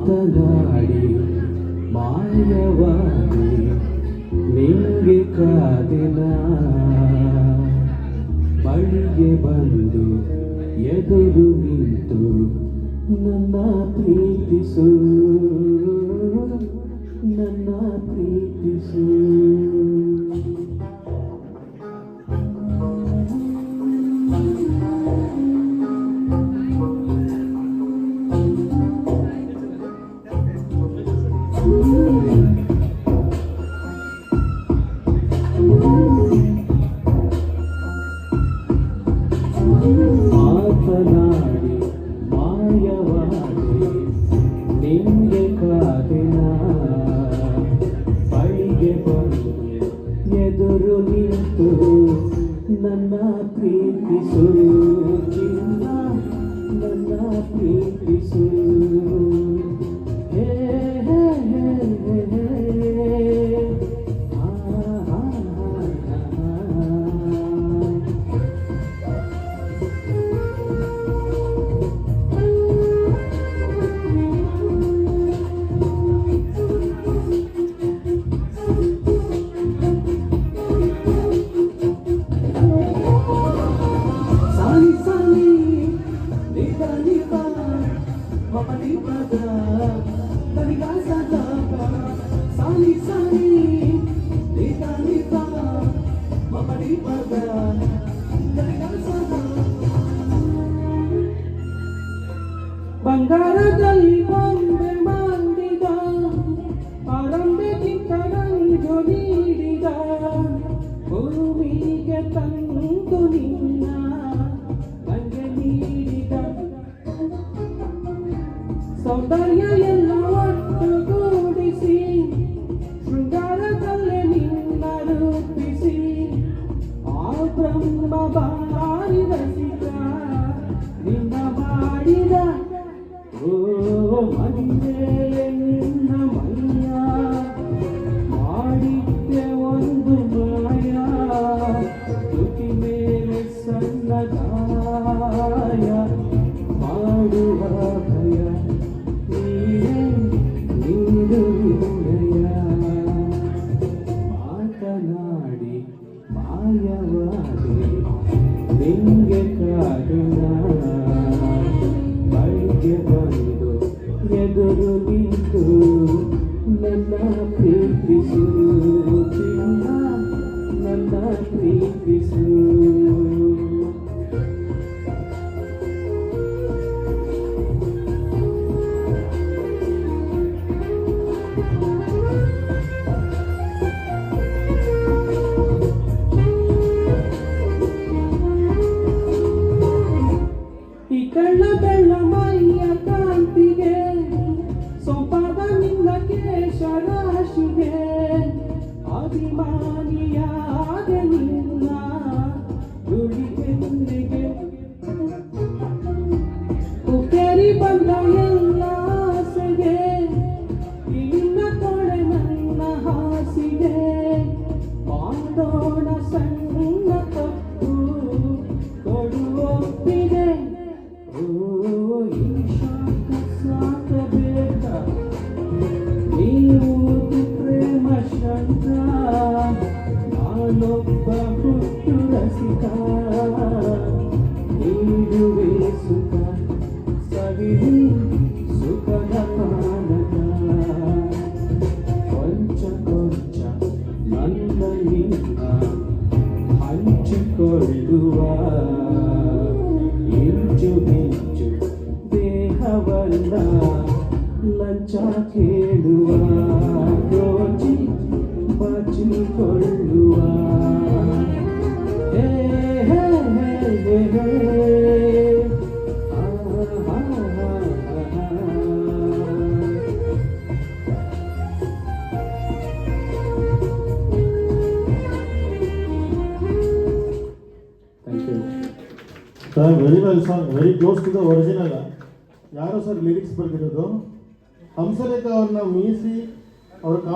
ಮಾತನಾಡಿ ಮಾಯವಾದಿ ನಿಮಗೆ ಕಾದಿನ ಬಳಿಗೆ ಬಂದು ಎದುರು ನಿಂತು ನನ್ನ ಪ್ರೀತಿಸು ನನ್ನ ಪ್ರೀತಿಸು. ಪ್ರೀತಿಸು Oh, my ಎದುರು ನಿಂತು ನನ್ನ ಪ್ರೀತಿಸು ನನ್ನ ಪ್ರೀತಿಸು ಕಳ್ಳ ಬೆಳ್ಳ ಮೈಯ ಕಾಂತಿ সারা সুখে অভিমানিয়া ಕೊಡುವಾ ಇಂಚು ಮಿಂಚು ದೇಹವಲ್ಲ ಲಂಚಕ್ಕೆ ಹಚ್ಚಿಕೊಳ್ಳುವ ಹೇ ಹೇ ಹೇ ಹೇ sir very well song very close to the original ಯಾರು ಸರ್ ಲಿರಿಕ್ಸ್ ಬರೆದಿರೋದು? ಹಂಸರೇಖ ಅವ್ರನ್ನ ಮೀಸಿ ಅವ್ರ